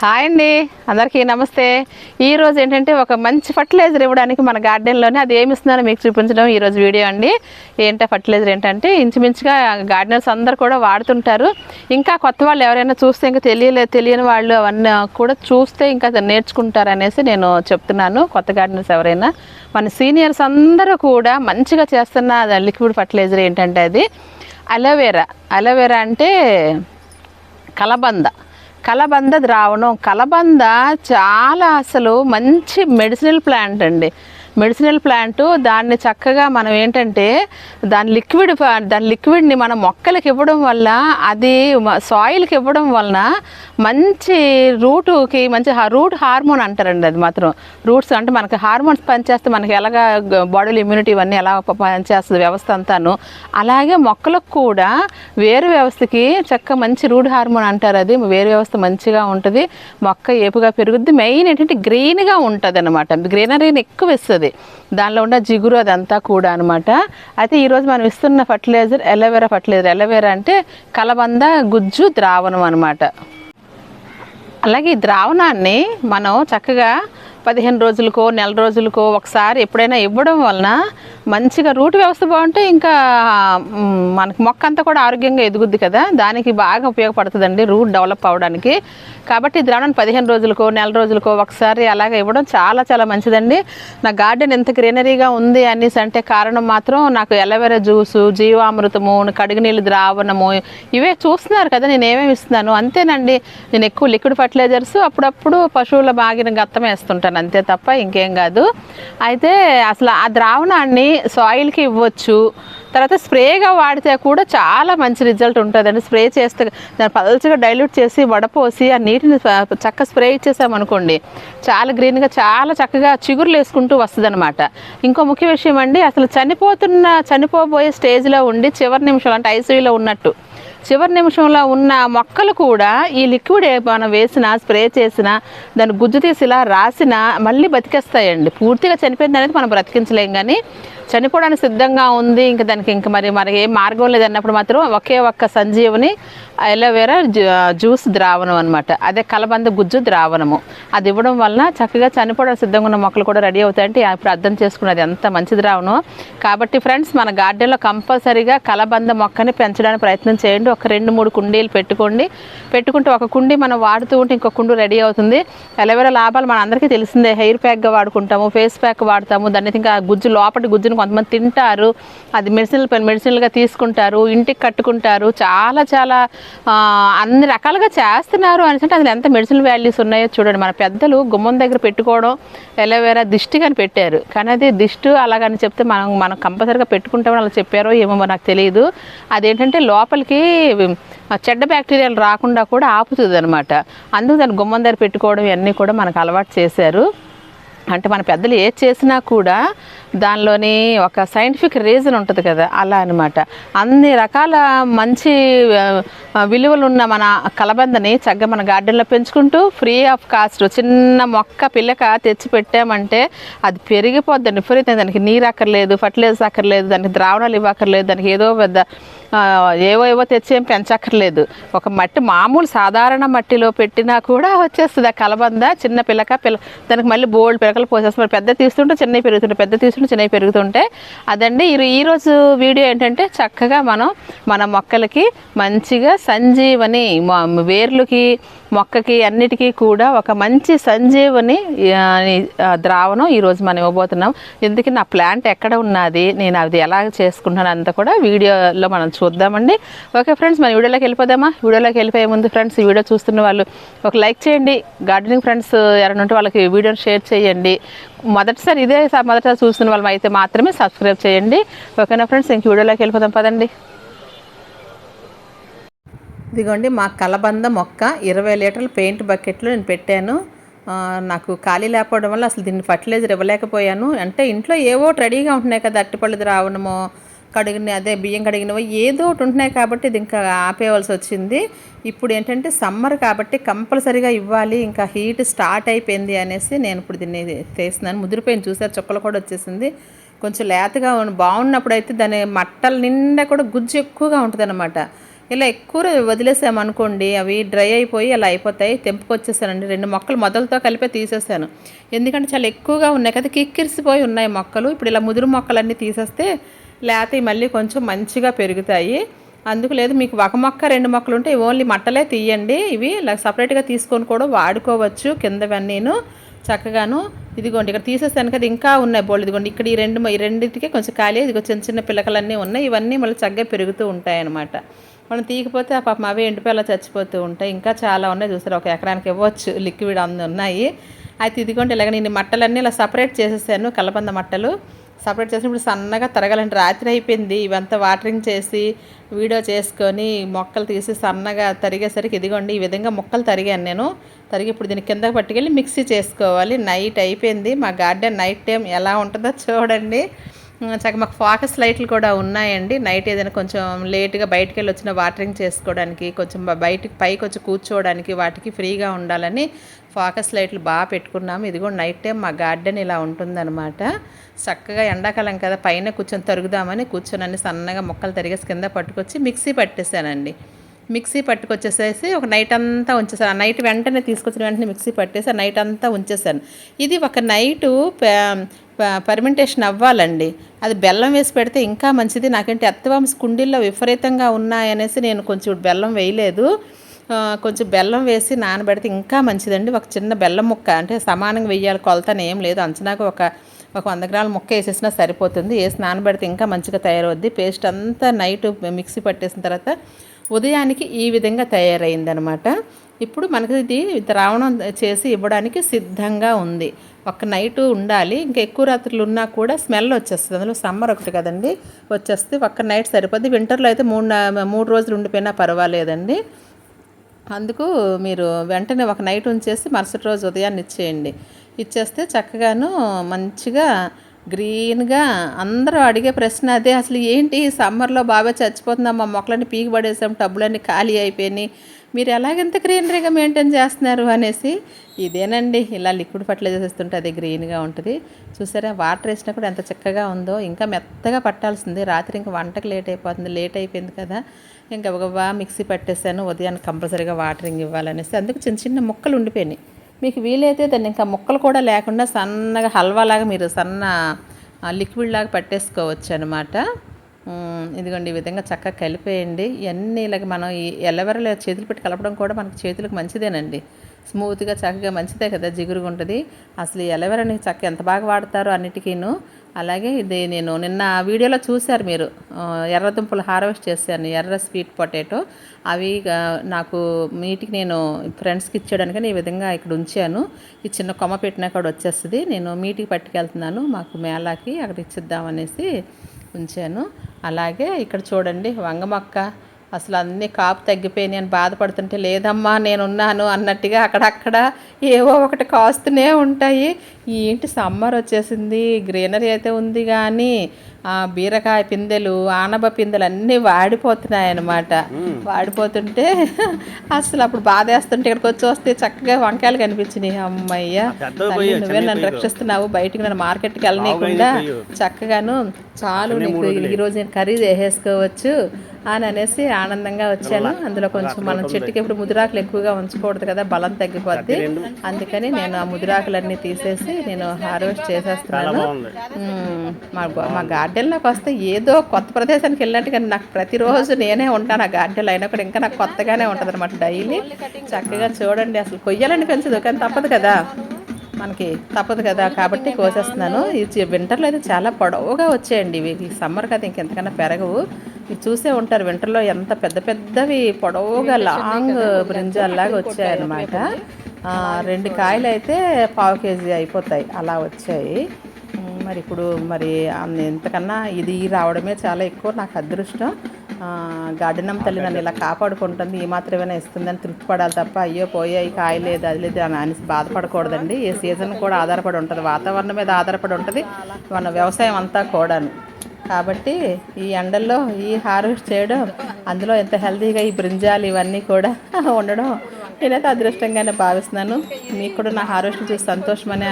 Hi అండి. అందరికీ నమస్తే. ఈరోజు ఏంటంటే ఒక మంచి ఫర్టిలైజర్ ఇవ్వడానికి మన గార్డెన్లోనే అది ఏమి ఇస్తున్నారో మీకు చూపించడం ఈరోజు వీడియో అండి. ఏంటో ఫర్టిలైజర్ ఏంటంటే ఇంచుమించుగా గార్డెనర్స్ అందరు కూడా వాడుతుంటారు. ఇంకా కొత్త వాళ్ళు ఎవరైనా చూస్తే ఇంకా తెలియలే తెలియని వాళ్ళు అవన్నీ కూడా చూస్తే ఇంకా నేర్చుకుంటారు అనేసి నేను చెప్తున్నాను. కొత్త గార్డెనర్స్ ఎవరైనా. మన సీనియర్స్ అందరూ కూడా మంచిగా చేస్తున్న లిక్విడ్ ఫర్టిలైజర్ ఏంటంటే అది అలోవెరా అలోవెరా అంటే కలబంద. కలబంద ద్రావణం. కలబంద చాలా అసలు మంచి మెడిసినల్ ప్లాంట్ అండి. మెడిసినల్ ప్లాంట్ దాన్ని చక్కగా మనం ఏంటంటే దాని లిక్విడ్ దాని లిక్విడ్ని మనం మొక్కలకి ఇవ్వడం వల్ల అది సాయిల్కి ఇవ్వడం వలన మంచి రూటుకి మంచి రూట్ హార్మోన్ అంటారండి అది మాత్రం. రూట్స్ అంటే మనకి హార్మోన్స్ పనిచేస్తే మనకి ఎలాగా బాడీలో ఇమ్యూనిటీ ఇవన్నీ ఎలా పనిచేస్తుంది వ్యవస్థ అంతాను. అలాగే మొక్కలకు కూడా వేరు వ్యవస్థకి చక్క మంచి రూట్ హార్మోన్ అంటారు అది. వేరు వ్యవస్థ మంచిగా ఉంటుంది. మొక్క ఏపుగా పెరుగుద్ది. మెయిన్ ఏంటంటే గ్రీన్గా ఉంటుంది అనమాట గ్రీనరీని ఎక్కువ ఇస్తుంది. దానిలో ఉన్న జిగురు అదంతా కూడా అనమాట అయితే ఈరోజు మనం ఇస్తున్న ఫర్టిలైజర్ ఎలవేరా ఫర్టిలైజర్. ఎలవేరా అంటే కలబంద గుజ్జు ద్రావణం అనమాట అలాగే ఈ ద్రావణాన్ని మనం చక్కగా పదిహేను రోజులకో నెల రోజులకో ఒకసారి ఎప్పుడైనా ఇవ్వడం వలన మంచిగా రూట్ వ్యవస్థ బాగుంటే ఇంకా మనకి మొక్క అంతా కూడా ఆరోగ్యంగా ఎదుగుద్ది కదా. దానికి బాగా ఉపయోగపడుతుందండి రూట్ డెవలప్ అవ్వడానికి. కాబట్టి ద్రావణాన్ని పదిహేను రోజులకో నెల రోజులకో ఒకసారి అలాగే ఇవ్వడం చాలా చాలా మంచిదండి. నా గార్డెన్ ఎంత గ్రీనరీగా ఉంది అనేసి అంటే కారణం మాత్రం నాకు ఎలవేరా జ్యూసు జీవామృతము కడుగు నీళ్ళు ద్రావణము ఇవే చూస్తున్నారు కదా నేను ఏమేమి ఇస్తున్నాను. అంతేనండి. నేను ఎక్కువ లిక్విడ్ ఫర్టిలైజర్స్ అప్పుడప్పుడు పశువుల బాగిన గత్తం వేస్తుంటాను. అంతే తప్ప ఇంకేం కాదు. అయితే అసలు ఆ ద్రావణాన్ని సాయిల్కి ఇవ్వచ్చు. తర్వాత స్ప్రేగా వాడితే కూడా చాలా మంచి రిజల్ట్ ఉంటుందండి. స్ప్రే చేస్తే దాన్ని పలచగా డైల్యూట్ చేసి వడపోసి ఆ నీటిని చ- చక్క స్ప్రే ఇచ్చేసామనుకోండి చాలా గ్రీన్గా చాలా చక్కగా చిగురులు వేసుకుంటూ వస్తుంది అనమాట ఇంకో ముఖ్య విషయం అండి అసలు చనిపోతున్న చనిపోబోయే స్టేజ్లో ఉండి చివరి నిమిషాలు అంటే ఐసీయూలో ఉన్నట్టు చివరి నిమిషంలో ఉన్న మొక్కలు కూడా ఈ లిక్విడ్ మనం వేసిన స్ప్రే చేసిన దాన్ని గుజ్జు తీసి ఇలా రాసిన మళ్ళీ బతికేస్తాయండి. పూర్తిగా చనిపోయింది అనేది మనం బ్రతికించలేం. కానీ చనిపోవడానికి సిద్ధంగా ఉంది. ఇంకా దానికి ఇంకా మరి మనకి ఏ మార్గం లేదన్నప్పుడు మాత్రం ఒకే ఒక్క సంజీవుని ఎలోవేరా జ్యూస్ ద్రావణం అనమాట అదే కలబంద గుజ్జు ద్రావణము. అది ఇవ్వడం వలన చక్కగా చనిపోవడానికి సిద్ధంగా ఉన్న మొక్కలు కూడా రెడీ అవుతాయంటే ఇప్పుడు అర్థం చేసుకున్నది ఎంత మంచి ద్రావణం కాబట్టి ఫ్రెండ్స్ మన గార్డెన్లో కంపల్సరీగా కలబంద మొక్కని పెంచడానికి ప్రయత్నం చేయండి. ఒక రెండు మూడు కుండీలు పెట్టుకోండి. పెట్టుకుంటే ఒక కుండీ మనం వాడుతూ ఉంటే ఇంకో కుండు రెడీ అవుతుంది. ఎలోవేరా లాభాలు మన అందరికీ తెలిసిందే. హెయిర్ ప్యాక్గా వాడుకుంటాము ఫేస్ ప్యాక్ వాడతాము. దాన్ని ఇంకా గుజ్జు లోపటి గుజ్జును కొంతమంది తింటారు అది మెడిసిన్లు మెడిసిన్లుగా తీసుకుంటారు ఇంటికి కట్టుకుంటారు చాలా చాలా అన్ని రకాలుగా చేస్తున్నారు అని అంటే అందులో ఎంత మెడిసిన్ వాల్యూస్ ఉన్నాయో చూడండి. మన పెద్దలు గుమ్మం దగ్గర పెట్టుకోవడం ఎలవేరా దిష్టి అని పెట్టారు. కానీ అది దిష్టి అలాగని చెప్తే మనం మనం కంపల్సరీగా పెట్టుకుంటామని అలా చెప్పారో ఏమో నాకు తెలియదు. అదేంటంటే లోపలికి చెడ్డ బ్యాక్టీరియాలు రాకుండా కూడా ఆపుతుంది అనమాట అందుకు దాన్ని గుమ్మం దగ్గర పెట్టుకోవడం ఇవన్నీ కూడా మనకు అలవాటు చేశారు. అంటే మన పెద్దలు ఏది చేసినా కూడా దానిలోని ఒక సైంటిఫిక్ రీజన్ ఉంటుంది కదా అలా అనమాట అన్ని రకాల మంచి విలువలు ఉన్న మన కలబందని చక్కగా మన గార్డెన్లో పెంచుకుంటూ ఫ్రీ ఆఫ్ కాస్ట్ చిన్న మొక్క పిల్లక తెచ్చి పెట్టామంటే అది పెరిగిపోద్దండి విపరీతంగా దానికి నీరు అక్కర్లేదు ఫర్టిలైజర్స్ అక్కర్లేదు దానికి ద్రావణాలు ఇవ్వక్కర్లేదు దానికి ఏదో పెద్ద ఏవో ఏవో తెచ్చి ఏం పెంచక్కర్లేదు. ఒక మట్టి మామూలు సాధారణ మట్టిలో పెట్టినా కూడా వచ్చేస్తుంది ఆ కలబంద. చిన్న పిల్లక పిల్ల దానికి మళ్ళీ బోల్డ్ పిలకలు పోసేస్తుంది. మరి పెద్ద తీస్తుంటే చిన్నవి పెరుగుతుంటాయి పెద్ద తీసుకుంటే తీస్తుంటే చిన్నవి పెరుగుతుంటాయి అదండి. ఈ- ఈరోజు వీడియో ఏంటంటే చక్కగా మనం మన మొక్కలకి మంచిగా సంజీవని వేర్లకి మొక్కకి అన్నిటికీ కూడా ఒక మంచి సంజీవని ద్రావణం ఈరోజు మనం ఇవ్వబోతున్నాం. ఎందుకు నా ప్లాంట్ ఎక్కడ ఉన్నది నేను అది ఎలా చేసుకుంటున్నాను అంతా కూడా వీడియోలో మనం చూద్దామండి. ఓకే ఫ్రెండ్స్ మన వీడియోలోకి వెళ్ళిపోదామా? వీడియోలోకి వెళ్ళిపోయే ముందు ఫ్రెండ్స్ ఈ వీడియో చూస్తున్న వాళ్ళు ఒక లైక్ చేయండి. గార్డెనింగ్ ఫ్రెండ్స్ ఎవరైనా ఉంటే వాళ్ళకి వీడియోని షేర్ చేయండి. మొదటిసారి ఇదే మొదటిసారి చూస్తున్న వాళ్ళు అయితే మాత్రమే సబ్స్క్రైబ్ చేయండి. ఓకేనా ఫ్రెండ్స్ ఇంక వీడియోలోకి వెళ్ళిపోదాం పదండి. ఇదిగోండి మా కలబంద మొక్క ఇరవై లీటర్ల పెయింట్ బకెట్లో నేను పెట్టాను. నాకు ఖాళీ లేకపోవడం వల్ల అసలు దీన్ని ఫర్టిలైజర్ ఇవ్వలేకపోయాను. అంటే ఇంట్లో ఏవో రెడీగా ఉంటున్నాయి కదా అట్టిపళ్ళు రావడమో కడిగిన అదే బియ్యం కడిగినవో ఏదో ఒకటి ఉంటున్నాయి కాబట్టి ఇది ఇంకా ఆపేయవలసి వచ్చింది. ఇప్పుడు ఏంటంటే సమ్మర్ కాబట్టి కంపల్సరీగా ఇవ్వాలి ఇంకా హీట్ స్టార్ట్ అయిపోయింది అనేసి నేను ఇప్పుడు దీన్ని చేస్తున్నాను. ముదిరిపోయింది చూసారు చుక్కలు కూడా వచ్చేసింది. కొంచెం లేతగా బాగున్నప్పుడు అయితే దాని మట్టల నిండా కూడా గుజ్జు ఎక్కువగా ఉంటుంది ఇలా ఎక్కువ వదిలేసామనుకోండి అవి డ్రై అయిపోయి అలా అయిపోతాయి తెంపుకొచ్చేసానండి. రెండు మొక్కలు మొదలతో కలిపే తీసేసాను. ఎందుకంటే చాలా ఎక్కువగా ఉన్నాయి కదా కిక్కిరిసిపోయి ఉన్నాయి మొక్కలు. ఇప్పుడు ఇలా ముదురు మొక్కలన్నీ తీసేస్తే లేకపోతే మళ్ళీ కొంచెం మంచిగా పెరుగుతాయి. అందుకు లేదు మీకు ఒక మొక్క రెండు మొక్కలు ఉంటే ఓన్లీ మట్టలే తీయండి. ఇవి ఇలా సపరేట్గా తీసుకొని కూడా వాడుకోవచ్చు కిందవన్నీను చక్కగాను. ఇదిగోండి ఇక్కడ తీసేస్తాను కదా ఇంకా ఉన్నాయి బోళ్ళు. ఇదిగోండి ఇక్కడ ఈ రెండు ఈ రెండింటికి కొంచెం ఖాళీ ఇదిగో చిన్న చిన్న పిల్లకలన్నీ ఉన్నాయి. ఇవన్నీ మళ్ళీ చక్కగా పెరుగుతూ ఉంటాయి అన్నమాట మనం తీయకపోతే ఆ పాపం అవే ఎండిపోయి అలా చచ్చిపోతూ ఉంటాయి. ఇంకా చాలా ఉన్నాయి చూసారు ఒక ఎకరానికి ఇవ్వచ్చు లిక్విడ్ అన్ని ఉన్నాయి. అయితే ఇదిగోండి ఇలాగ నేను మట్టలన్నీ ఇలా సపరేట్ చేసేసాను కలబంద మట్టలు. సపరేట్ చేసి ఇప్పుడు సన్నగా తరగాలండి. రాత్రి అయిపోయింది ఇవంతా వాటరింగ్ చేసి వీడియో చేసుకొని మొక్కలు తీసి సన్నగా తరిగేసరికి ఇదిగోండి ఈ విధంగా మొక్కలు తరిగాను నేను. తరిగి ఇప్పుడు దీన్ని కిందకి పట్టుకెళ్ళి మిక్సీ చేసుకోవాలి. నైట్ అయిపోయింది మా గార్డెన్ నైట్ టైం ఎలా ఉంటుందో చూడండి. చక్కగా మాకు ఫోకస్ లైట్లు కూడా ఉన్నాయండి. నైట్ ఏదైనా కొంచెం లేట్గా బయటికి వెళ్ళి వచ్చిన వాటరింగ్ చేసుకోవడానికి కొంచెం బయటికి పైకి వచ్చి కూర్చోవడానికి వాటికి ఫ్రీగా ఉండాలని ఫోకస్ లైట్లు బాగా పెట్టుకున్నాము. ఇది కూడా నైట్ టైం మా గార్డెన్ ఇలా ఉంటుందన్నమాట. చక్కగా ఎండాకాలం కదా పైన కూర్చొని తరుగుదామని కూర్చొని సన్నగా మొక్కలు తరిగేసి కింద పట్టుకొచ్చి మిక్సీ పట్టేశానండి మిక్సీ పట్టుకొచ్చేసేసి ఒక నైట్ అంతా ఉంచేసాను. ఆ నైట్ వెంటనే తీసుకొచ్చిన వెంటనే మిక్సీ పట్టేసి ఆ నైట్ అంతా ఉంచేసాను. ఇది ఒక నైటు పర్మెంటేషన్ అవ్వాలండి. అది బెల్లం వేసి పెడితే ఇంకా మంచిది. నాకంటే అత్తవాంశ కుండీల్లో విపరీతంగా ఉన్నాయనేసి నేను కొంచెం బెల్లం వేయలేదు. కొంచెం బెల్లం వేసి నానబెడితే ఇంకా మంచిదండి. ఒక చిన్న బెల్లం ముక్క అంటే సమానంగా వెయ్యాలి కొలతని ఏం లేదు. అంచనాకు ఒక ఒక వంద గ్రాముల ముక్క వేసేసినా సరిపోతుంది. వేసి నానబెడితే ఇంకా మంచిగా తయారవుద్ది. పేస్ట్ అంతా నైట్ మిక్సీ పట్టేసిన తర్వాత ఉదయానికి ఈ విధంగా తయారైందనమాట. ఇప్పుడు మనకి ఇది ద్రావణం చేసి ఇవ్వడానికి సిద్ధంగా ఉంది. ఒక నైట్ ఉండాలి. ఇంకా ఎక్కువ రాత్రులు ఉన్నా కూడా స్మెల్ వచ్చేస్తుంది. అందులో సమ్మర్ ఒకటి కదండి వచ్చేస్తే ఒక్క నైట్ సరిపోద్ది. వింటర్లో అయితే మూడు మూడు రోజులు ఉండిపోయినా పర్వాలేదండి. అందుకు మీరు వెంటనే ఒక నైట్ ఉంచేసి మరుసటి రోజు ఉదయాన్నే ఇచ్చేయండి. ఇచ్చేస్తే చక్కగాను మంచిగా గ్రీన్గా అందరూ అడిగే ప్రశ్న అదే. అసలు ఏంటి సమ్మర్లో బాగా చచ్చిపోతుందమ్మా మొక్కలన్నీ పీకి పడేసాం టబ్బులన్నీ ఖాళీ అయిపోయినాయి. మీరు ఎలాగెంత గ్రీనరీగా మెయింటైన్ చేస్తున్నారు అనేసి ఇదేనండి. ఇలా లిక్విడ్ ఫర్టిలైజర్ వేస్తుంటే అది గ్రీన్గా ఉంటుంది. చూసారా వాటర్ వేసినా కూడా ఎంత చక్కగా ఉందో. ఇంకా మెత్తగా పట్టాల్సింది. రాత్రి ఇంకా వంటకి లేట్ అయిపోతుంది. లేట్ అయిపోయింది కదా. ఇంకా ఒక మిక్సీ పట్టేసాను. ఉదయాన్నే కంపల్సరీగా వాటరింగ్ ఇవ్వాలనేసి. అందుకు చిన్న చిన్న ముక్కలు ఉండిపోయినాయి. మీకు వీలైతే దాన్ని ఇంకా ముక్కలు కూడా లేకుండా సన్నగా హల్వాలాగా మీరు సన్న లిక్విడ్ లాగా పట్టేసుకోవచ్చు అనమాట ఇదిగోండి ఈ విధంగా చక్కగా కలిపేయండి. ఇవన్నీ ఇలాగ మనం ఈ ఎల్లవెరలో చేతులు పెట్టి కలపడం కూడా మనకి చేతులకు మంచిదేనండి. స్మూత్గా చక్కగా మంచిదే కదా జిగురుగా ఉంటుంది. అసలు ఈ ఎలవెరని చక్క ఎంత బాగా వాడతారో అన్నిటికీను. అలాగే ఇది నేను నిన్న వీడియోలో చూశారు మీరు. ఎర్రదుంపలు హార్వెస్ట్ చేశాను ఎర్ర స్వీట్ పొటాటో. అవి నాకు మీటికి నేను ఫ్రెండ్స్కి ఇచ్చేయడానికని ఈ విధంగా ఇక్కడ ఉంచాను. ఈ చిన్న కొమ్మ పెట్టినా కూడా వచ్చేస్తుంది. నేను మీటికి పట్టుకెళ్తున్నాను మాకు మేళాకి అక్కడ ఇచ్చిద్దామనేసి ఉంచాను. అలాగే ఇక్కడ చూడండి వంగ మొక్క. అసలు అన్నీ కాపు తగ్గిపోయినాయి అని బాధపడుతుంటే లేదమ్మా నేనున్నాను అన్నట్టుగా అక్కడక్కడ ఏవో ఒకటి కాస్తూనే ఉంటాయి. ఏంటి సమ్మర్ వచ్చేసింది గ్రీనరీ అయితే ఉంది కానీ బీరకాయ పిందెలు ఆనబ పిందెలు అన్నీ వాడిపోతున్నాయి అన్నమాట వాడిపోతుంటే అసలు అప్పుడు బాధేస్తుంటే ఇక్కడికి వచ్చి వస్తే చక్కగా వంకాయలు కనిపించినాయి. అమ్మయ్య నువ్వే నన్ను రక్షిస్తున్నావు. బయటికి నన్ను మార్కెట్కి వెళ్ళనీయకుండా చక్కగాను చాలు నీకు ఈ రోజు నేను కర్రీ చేసేసుకోవచ్చు అని అనేసి ఆనందంగా వచ్చాను. అందులో కొంచెం మనం చెట్టుకి ఇప్పుడు ముదిరాకులు ఎక్కువగా ఉంచకూడదు కదా బలం తగ్గిపోద్ది. అందుకని నేను ఆ ముదిరాకులన్నీ తీసేసి నేను హార్వెస్ట్ చేసేస్తున్నాను. మా మా గార్డెన్లోకి వస్తే ఏదో కొత్త ప్రదేశానికి వెళ్ళినట్టుగా నాకు ప్రతిరోజు నేనే ఉంటాను ఆ గార్డెన్లో అయినా కూడా ఇంకా నాకు కొత్తగానే ఉంటుంది అనమాట డైలీ. చక్కగా చూడండి అసలు కొయ్యాలని పెంచదు కానీ తప్పదు కదా. మనకి తప్పదు కదా కాబట్టి కోసేస్తున్నాను. ఇది వింటర్లో అయితే చాలా పొడవుగా వచ్చాయండి ఇవి. ఈ సమ్మర్ కదా ఇంకెంతకన్నా పెరగవు. ఇవి చూసే ఉంటారు వింటర్లో ఎంత పెద్ద పెద్దవి పొడవుగా లాంగ్ బ్రింజాల్లాగా వచ్చాయన్నమాట రెండు కాయలు అయితే పావు కేజీ అయిపోతాయి. అలా వచ్చాయి. మరి ఇప్పుడు మరి ఎంతకన్నా ఇది రావడమే చాలా ఎక్కువ నాకు అదృష్టం. గార్డెనం తల్లి నన్ను ఇలా కాపాడుకుంటుంది ఈ మాత్రమేనా ఇస్తుందని తృప్తి పడాలి తప్ప అయ్యో పోయాయి కాయ లేదు అది లేదు అని అనేసి బాధపడకూడదండి. ఏ సీజన్ కూడా ఆధారపడి ఉంటుంది వాతావరణం మీద ఆధారపడి ఉంటుంది మన వ్యవసాయం అంతా కూడాను. కాబట్టి ఈ ఎండల్లో ఈ హార్వెస్ట్ చేయడం అందులో ఎంత హెల్తీగా ఈ బ్రింజాలు ఇవన్నీ కూడా ఉండడం నేనైతే అదృష్టంగానే భావిస్తున్నాను. మీకు కూడా నా హార్వెస్ట్ చూసి సంతోషమని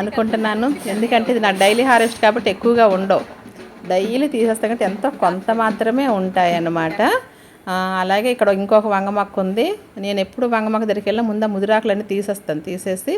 అనుకుంటున్నాను. ఎందుకంటే ఇది నా డైలీ హార్వెస్ట్ కాబట్టి ఎక్కువగా ఉండవు. డైలీ తీసేస్తాం కంటే ఎంతో కొంత మాత్రమే ఉంటాయి అన్నమాట అలాగే ఇక్కడ ఇంకొక వంగమక్క ఉంది. నేను ఎప్పుడు వంగమొక్క దగ్గరికి వెళ్ళినా ముందు ముదిరాకులన్నీ తీసేస్తాను. తీసేసి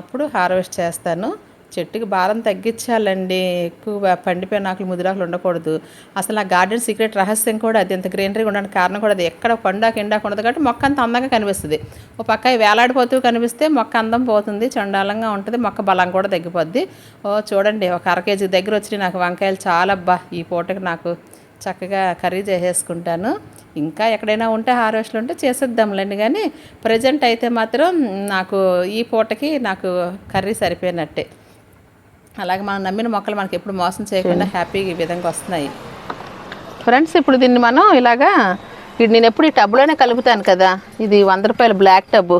అప్పుడు హార్వెస్ట్ చేస్తాను. చెట్టుకి భారం తగ్గించాలండి. ఎక్కువ పండిపోయిన ఆకులు ముదిరాకులు ఉండకూడదు. అసలు ఆ గార్డెన్ సీక్రెట్ రహస్యం కూడా అది. ఎంత గ్రీనరీగా ఉండడానికి కారణం కూడా అది. ఎక్కడ పండాక ఎండాక ఉండదు కాబట్టి మొక్క అంత అందంగా కనిపిస్తుంది. ఓ పక్క వేలాడిపోతూ కనిపిస్తే మొక్క అందం పోతుంది చండాలంగా ఉంటుంది మొక్క బలం కూడా తగ్గిపోద్ది. ఓ చూడండి ఒక అర కేజీ దగ్గర వచ్చి నాకు వంకాయలు చాలా అబ్బా. ఈ పూటకి నాకు చక్కగా కర్రీ చేసేసుకుంటాను. ఇంకా ఎక్కడైనా ఉంటే హార్వెస్ట్లు ఉంటే చేసేద్దాంలేండి. కానీ ప్రజెంట్ అయితే మాత్రం నాకు ఈ పూటకి నాకు కర్రీ సరిపోయినట్టే. అలాగే మనం నమ్మిన మొక్కలు మనకి ఎప్పుడు మోసం చేయకుండా హ్యాపీగా ఈ విధంగా వస్తున్నాయి. ఫ్రెండ్స్ ఇప్పుడు దీన్ని మనం ఇలాగా ఇది నేను ఎప్పుడు ఈ టబ్లోనే కలుపుతాను కదా. ఇది వంద రూపాయల బ్లాక్ టబ్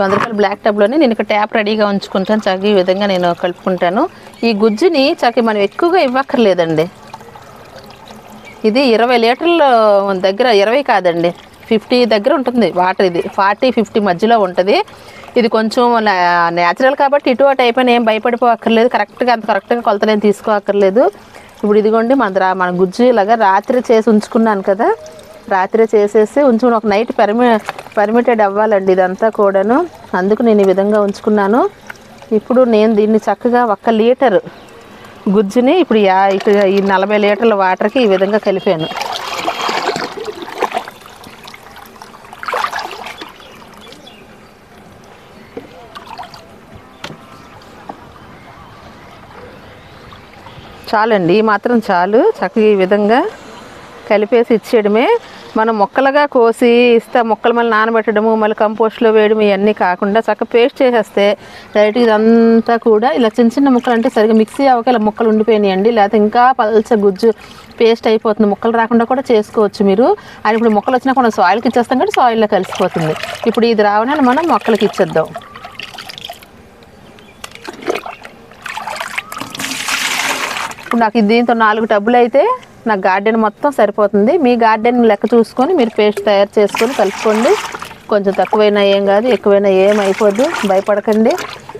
వంద రూపాయల బ్లాక్ టబ్లోనే నేను ఇక్కడ ట్యాప్ రెడీగా ఉంచుకుంటాను. చక్కగా ఈ విధంగా నేను కలుపుకుంటాను. ఈ గుజ్జుని చక్కగా మనం ఎక్కువగా ఇవ్వక్కర్లేదండి. ఇది ఇరవై లీటర్ల దగ్గర ఇరవై కాదండి. ఫిఫ్టీ దగ్గర ఉంటుంది వాటర్ ఇది. ఫార్టీ ఫిఫ్టీ మధ్యలో ఉంటుంది. ఇది కొంచెం న్యాచురల్ కాబట్టి ఇటు అటు అయిపోయినా ఏం భయపడిపోక్కర్లేదు కరెక్ట్గా అంత కరెక్ట్గా కొలతలేం తీసుకోక్కర్లేదు ఇప్పుడు ఇదిగోండి మన రా మన గుజ్జు ఇలాగా రాత్రి చేసి ఉంచుకున్నాను కదా. రాత్రి చేసేసి ఉంచుకుని ఒక నైట్ పర్మి పర్మిటెడ్ అవ్వాలండి ఇదంతా కూడాను. అందుకు నేను ఈ విధంగా ఉంచుకున్నాను. ఇప్పుడు నేను దీన్ని చక్కగా ఒక్క లీటరు గుజ్జుని ఇప్పుడు యా ఇక్కడ ఈ నలభై లీటర్ల వాటర్కి ఈ విధంగా కలిపాను. చాలండి. ఈ మాత్రం చాలు. చక్కగా ఈ విధంగా కలిపేసి ఇచ్చేయడమే. మనం మొక్కలుగా కోసి ఇస్తే మొక్కలు మళ్ళీ నానబెట్టడము మళ్ళీ కంపోస్ట్లో వేయడం ఇవన్నీ కాకుండా చక్కగా పేస్ట్ చేసేస్తే డైరెక్ట్ ఇదంతా కూడా ఇలా చిన్న చిన్న ముక్కలు అంటే సరిగ్గా మిక్సీ అవ్వక ఇలా ముక్కలు ఉండిపోయినాయండి. లేకపోతే ఇంకా పల్చ గుజ్జు పేస్ట్ అయిపోతుంది. ముక్కలు రాకుండా కూడా చేసుకోవచ్చు మీరు. అది ఇప్పుడు మొక్కలు వచ్చినా మనం సాయిల్కి ఇచ్చేస్తాం కాబట్టి సాయిల్లో కలిసిపోతుంది. ఇప్పుడు ఇది రావడానికి మనం మొక్కలకి ఇచ్చేద్దాం. ఇప్పుడు నాకు దీంతో నాలుగు టబ్బులు అయితే నా గార్డెన్ మొత్తం సరిపోతుంది. మీ గార్డెన్ లెక్క చూసుకొని మీరు పేస్ట్ తయారు చేసుకొని కలుపుకోండి. కొంచెం తక్కువైనా ఏం కాదు ఎక్కువైనా ఏం అయిపోద్దు. భయపడకండి.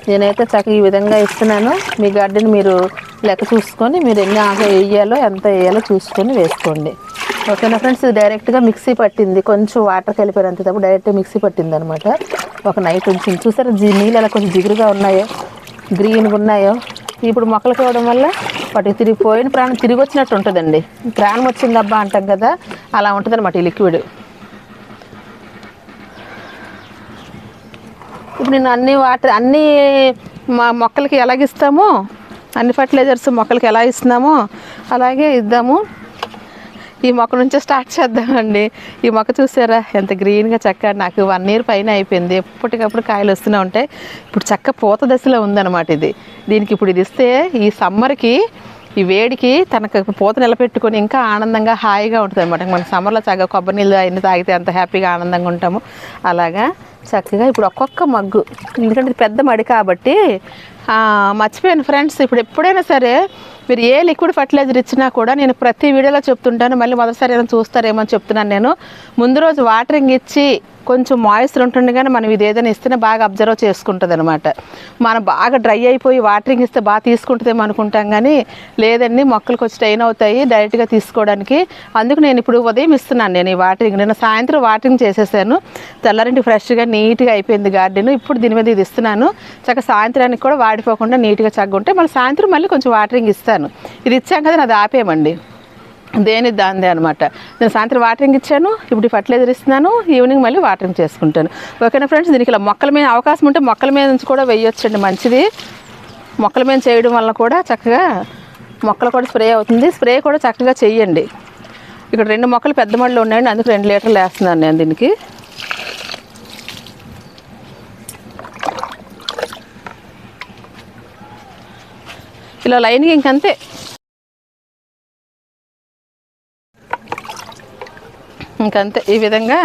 నేనైతే చక్కగా ఈ విధంగా ఇస్తున్నాను. మీ గార్డెన్ మీరు లెక్క చూసుకొని మీరు ఎన్ని ఆకు వేయాలో ఎంత వేయాలో చూసుకొని వేసుకోండి. ఓకేనా ఫ్రెండ్స్? ఇది డైరెక్ట్గా మిక్సీ పట్టింది. కొంచెం వాటర్ కలిపారంతే తప్ప డైరెక్ట్గా మిక్సీ పట్టింది అనమాట ఒక నైట్ ఉంచింది. చూసారా జీ నీళ్ళు అలా కొంచెం జిగురుగా ఉన్నాయో గ్రీన్గా ఉన్నాయో? ఇప్పుడు మొక్కలు కావడం వల్ల వాటికి తిరిగి పోయిన ప్రాణం తిరిగి వచ్చినట్టు ఉంటుందండి. ప్రాణం వచ్చిందబ్బా అంటాం కదా అలా ఉంటుంది అనమాట ఈ లిక్విడ్ ఇప్పుడు నేను అన్ని వాటర్ అన్ని మా మొక్కలకి ఎలాగిస్తామో అన్ని ఫర్టిలైజర్స్ మొక్కలకి ఎలా ఇస్తున్నామో అలాగే ఇద్దాము. ఈ మొక్క నుంచే స్టార్ట్ చేద్దామండి. ఈ మొక్క చూసారా? ఎంత గ్రీన్గా చక్క నాకు వన్ ఇయర్ పైన అయిపోయింది. ఎప్పటికప్పుడు కాయలు వస్తూనే ఉంటాయి. ఇప్పుడు చక్క పూత దశలో ఉందన్నమాట ఇది. దీనికి ఇప్పుడు ఇది ఇస్తే ఈ సమ్మర్కి ఈ వేడికి తనకు పూత నిలబెట్టుకొని ఇంకా ఆనందంగా హాయిగా ఉంటుంది అనమాట మన సమ్మర్లో చక్కగా కొబ్బరి నీళ్ళు అవన్నీ తాగితే అంత హ్యాపీగా ఆనందంగా ఉంటాము. అలాగా చక్కగా ఇప్పుడు ఒక్కొక్క మగ్గు. ఎందుకంటే ఇది పెద్ద మడి కాబట్టి మర్చిపోయాను ఫ్రెండ్స్ ఇప్పుడు ఎప్పుడైనా సరే మీరు ఏ లిక్విడ్ ఫర్టిలైజర్ ఇచ్చినా కూడా నేను ప్రతి వీడియోలో చెప్తుంటాను. మళ్ళీ మొదటిసారి ఏదైనా చూస్తారేమో అని చెప్తున్నాను నేను. ముందు రోజు వాటరింగ్ ఇచ్చి కొంచెం మాయిశ్చర్ ఉంటుండగానే మనం ఇది ఏదైనా ఇస్తేనే బాగా అబ్జర్వ్ చేసుకుంటుంది అనమాట మనం బాగా డ్రై అయిపోయి వాటరింగ్ ఇస్తే బాగా తీసుకుంటుందేమో అనుకుంటాం కానీ లేదండి మొక్కలకు వచ్చి ట్రైన్ అవుతాయి డైరెక్ట్గా తీసుకోవడానికి. అందుకు నేను ఇప్పుడు ఉదయం ఇస్తున్నాను నేను ఈ వాటరింగ్ నేను సాయంత్రం వాటరింగ్ చేసేసాను. తెల్లారింటి ఫ్రెష్గా నీట్గా అయిపోయింది గార్డెన్ ఇప్పుడు దీని మీద ఇది ఇస్తున్నాను. చక్కగా సాయంత్రానికి కూడా వాడిపోకుండా నీట్గా చక్కగా ఉంటే మళ్ళీ సాయంత్రం మళ్ళీ కొంచెం వాటరింగ్ ఇస్తాను. ఇది ఇచ్చాం కదా అది ఆపేయమండి. దేని దాందే అనమాట నేను సాయంత్రం వాటరింగ్ ఇచ్చాను ఇప్పుడు ఫర్టిలైజర్ ఇస్తున్నాను ఈవినింగ్ మళ్ళీ వాటరింగ్ చేసుకుంటాను. ఓకేనా ఫ్రెండ్స్ దీనికి ఇలా మొక్కల మీద అవకాశం ఉంటే మొక్కల మీద నుంచి కూడా వేయొచ్చండి మంచిది. మొక్కల మీద చేయడం వల్ల కూడా చక్కగా మొక్కలు కూడా స్ప్రే అవుతుంది. స్ప్రే కూడా చక్కగా చేయండి. ఇక్కడ రెండు మొక్కలు పెద్ద మడిలో ఉన్నాయండి అందుకు రెండు లీటర్లు వేస్తున్నాను నేను దీనికి. ఇలా లైన్గా ఇంకంతే. ఇంకంతే ఈ విధంగా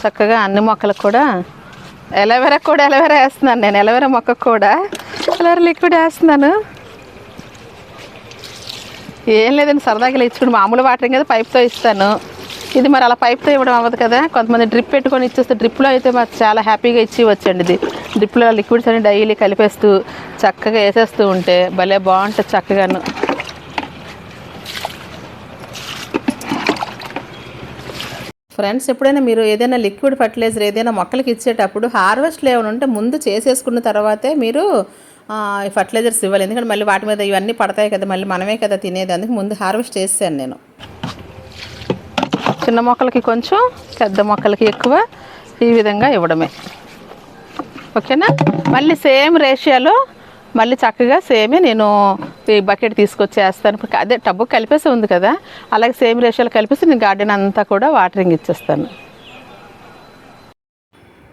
చక్కగా అన్ని మొక్కలకు కూడా ఎలవేరా కూడా ఎలవేరా వేస్తున్నాను నేను ఎలవెరా మొక్కకు కూడా ఎలవేరా లిక్విడ్ వేస్తున్నాను. ఏం లేదండి సరదాగా ఇచ్చుకుని మామూలు వాటరింగ్ కదా పైప్తో ఇస్తాను. ఇది మరి అలా పైప్తో ఇవ్వడం అవ్వదు కదా కొంతమంది డ్రిప్ పెట్టుకొని ఇచ్చేస్తే డ్రిప్లో అయితే మాకు చాలా హ్యాపీగా ఇచ్చి ఇవ్వచ్చండి ఇది. డ్రిప్లో లిక్విడ్స్ అన్ని డైలీ కలిపేస్తూ చక్కగా వేసేస్తూ ఉంటే భలే బాగుంటుంది చక్కగాను. ఫ్రెండ్స్ ఎప్పుడైనా మీరు ఏదైనా లిక్విడ్ ఫర్టిలైజర్ ఏదైనా మొక్కలకి ఇచ్చేటప్పుడు హార్వెస్ట్లు ఏమైనా ఉంటే ముందు చేసేసుకున్న తర్వాతే మీరు ఈ ఫర్టిలైజర్స్ ఇవ్వాలి. ఎందుకంటే మళ్ళీ వాటి మీద ఇవన్నీ పడతాయి కదా మళ్ళీ మనమే కదా తినేది. అందుకు ముందు హార్వెస్ట్ చేసాను నేను. చిన్న మొక్కలకి కొంచెం పెద్ద మొక్కలకి ఎక్కువ ఈ విధంగా ఇవ్వడమే. ఓకేనా? మళ్ళీ సేమ్ రేషియోలో మళ్ళీ చక్కగా సేమే నేను ఈ బకెట్ తీసుకొచ్చేస్తాను. అదే టబ్బు కలిపేసి ఉంది కదా అలాగే సేమ్ రేషియోలో కలిపేసి నేను గార్డెన్ అంతా కూడా వాటరింగ్ ఇచ్చేస్తాను.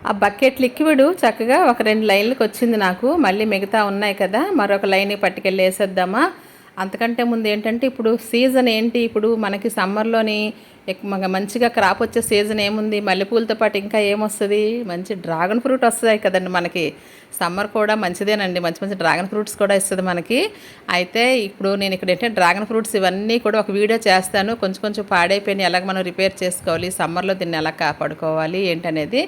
ఆ బకెట్ లిక్విడ్ చక్కగా ఒక రెండు లైన్లకు వచ్చింది నాకు మళ్ళీ మిగతా ఉన్నాయి కదా మరొక లైన్ పట్టుకెళ్ళి వేసేద్దామా? అంతకంటే ముందు ఏంటంటే ఇప్పుడు సీజన్ ఏంటి? ఇప్పుడు మనకి సమ్మర్లోని మంచిగా క్రాప్ వచ్చే సీజన్ ఏముంది? మల్లెపూలతో పాటు ఇంకా ఏమొస్తుంది? మంచి డ్రాగన్ ఫ్రూట్ వస్తాయి కదండి మనకి. సమ్మర్ కూడా మంచిదేనండి. మంచి మంచి డ్రాగన్ ఫ్రూట్స్ కూడా ఇస్తుంది మనకి. అయితే ఇప్పుడు నేను ఇక్కడ ఏంటంటే డ్రాగన్ ఫ్రూట్స్ ఇవన్నీ కూడా ఒక వీడియో చేస్తాను. కొంచెం కొంచెం పాడైపోయినాయి. ఎలాగ మనం రిపేర్ చేసుకోవాలి? సమ్మర్లో దీన్ని ఎలా కాపాడుకోవాలి? ఏంటనేది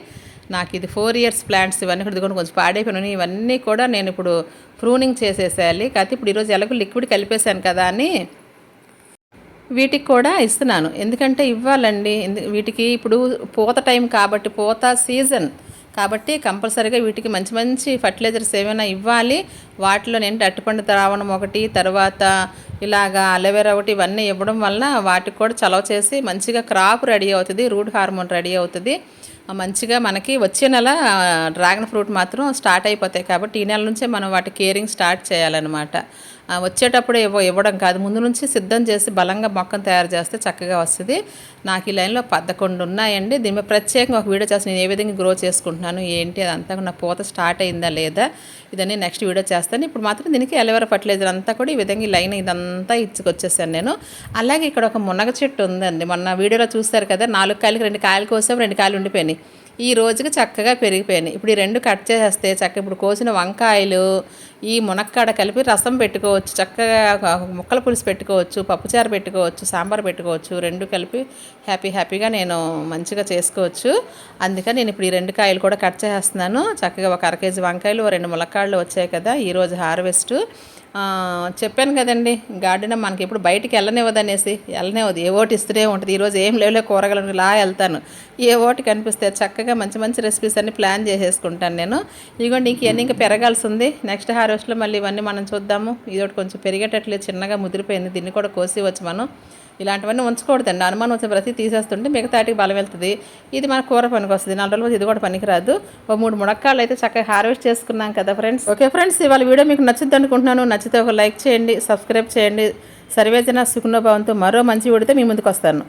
నాకు ఇది ఫోర్ ఇయర్స్ ప్లాంట్స్ ఇవన్నీ కూడా ఇదిగోండి కొంచెం పాడైపోయినాయి ఇవన్నీ కూడా నేను ఇప్పుడు ప్రూనింగ్ చేసేసేయాలి. కాకపోతే ఇప్పుడు ఈరోజు ఎలాగో లిక్విడ్ కలిపేశాను కదా అని వీటికి కూడా ఇస్తున్నాను. ఎందుకంటే ఇవ్వాలండి. వీటికి ఇప్పుడు పూత టైం కాబట్టి పూత సీజన్ కాబట్టి కంపల్సరీగా వీటికి మంచి మంచి ఫర్టిలైజర్స్ ఏమైనా ఇవ్వాలి. వాటిలో నేను అట్టుపండు ద్రావణం ఒకటి తర్వాత ఇలాగా అలోవెరా ఒకటి ఇవన్నీ ఇవ్వడం వలన వాటికి కూడా చలవ చేసి మంచిగా క్రాప్ రెడీ అవుతుంది రూట్ హార్మోన్ రెడీ అవుతుంది. మంచిగా మనకి వచ్చే నెల డ్రాగన్ ఫ్రూట్ మాత్రం స్టార్ట్ అయిపోతాయి కాబట్టి ఈ నెల నుంచే మనం వాటి కేరింగ్ స్టార్ట్ చేయాలన్నమాట. వచ్చేటప్పుడు ఇవ్వ ఇవ్వడం కాదు. ముందు నుంచి సిద్ధం చేసి బలంగా మొక్కను తయారు చేస్తే చక్కగా వస్తుంది. నాకు ఈ లైన్లో పదకొండు ఉన్నాయండి. దీని ప్రత్యేకంగా ఒక వీడియో చేస్తాను. నేను ఏ విధంగా గ్రో చేసుకుంటున్నాను ఏంటి అదంతా నా పూత స్టార్ట్ అయిందా లేదా ఇదని నెక్స్ట్ వీడియో చేస్తాను. ఇప్పుడు మాత్రం దీనికి ఎలవెరా ఫర్టిలైజర్ అంతా కూడా ఈ విధంగా ఈ లైన్ ఇదంతా ఇచ్చుకొచ్చేసాను నేను. అలాగే ఇక్కడ ఒక మునగ చెట్టు ఉందండి. మొన్న వీడియోలో చూస్తారు కదా నాలుగు కాయలకి రెండు కాయలు కోసం రెండు కాయలు ఉండిపోయినాయి. ఈ రోజుకి చక్కగా పెరిగిపోయినాయి. ఇప్పుడు ఈ రెండు కట్ చేసేస్తే చక్కగా ఇప్పుడు కోసిన వంకాయలు ఈ మునక్కాడ కలిపి రసం పెట్టుకోవచ్చు చక్కగా ముక్కల పులుసు పెట్టుకోవచ్చు పప్పుచారు పెట్టుకోవచ్చు సాంబార్ పెట్టుకోవచ్చు రెండు కలిపి హ్యాపీ హ్యాపీగా నేను మంచిగా చేసుకోవచ్చు. అందుకని నేను ఇప్పుడు ఈ రెండు కాయలు కూడా కట్ చేసేస్తున్నాను చక్కగా ఒక అర కేజీ వంకాయలు రెండు ములక్కాడలు వచ్చాయి కదా ఈరోజు హార్వెస్ట్. చెప్పాను కదండి గార్డెన్ మనకి ఇప్పుడు బయటికి వెళ్ళనివ్వదు అనేసి వెళ్ళనివ్వదు. ఏ ఓటు ఇస్తూనే ఉంటుంది. ఈరోజు ఏం లేవులే కూరగాయలు లా వెళ్తాను. ఏ ఓటు కనిపిస్తే చక్కగా మంచి మంచి రెసిపీస్ అన్ని ప్లాన్ చేసేసుకుంటాను నేను. ఇదిగోండి ఇంక ఇవన్నీ ఇంకా పెరగాల్సి ఉంది నెక్స్ట్ హార్వెస్ట్లో మళ్ళీ ఇవన్నీ మనం చూద్దాము. ఇది ఒకటి కొంచెం పెరిగేటట్లే చిన్నగా ముదిరిపోయింది. దీన్ని కూడా కోసి వచ్చి మనం. ఇలాంటివన్నీ ఉంచకూడదండి అనుమానం వచ్చిన ప్రతి తీసేస్తుంటే మిగతాటికి బలం వెళ్తుంది. ఇది మన కూర పనికి వస్తుంది. నాలుగు రోజులు ఇది కూడా పనికిరాదు. ఓ మూడు ముడక్కాలు అయితే చక్కగా హార్వెస్ట్ చేసుకున్నాం కదా ఫ్రెండ్స్. ఓకే ఫ్రెండ్స్ ఇవాళ వీడియో మీకు నచ్చుద్ది అనుకుంటున్నాను. నచ్చితే ఒక లైక్ చేయండి సబ్స్క్రైబ్ చేయండి. సర్వేజన సుఖనోభావంతో మరో మంచి వీడితే మీ ముందుకు వస్తాను.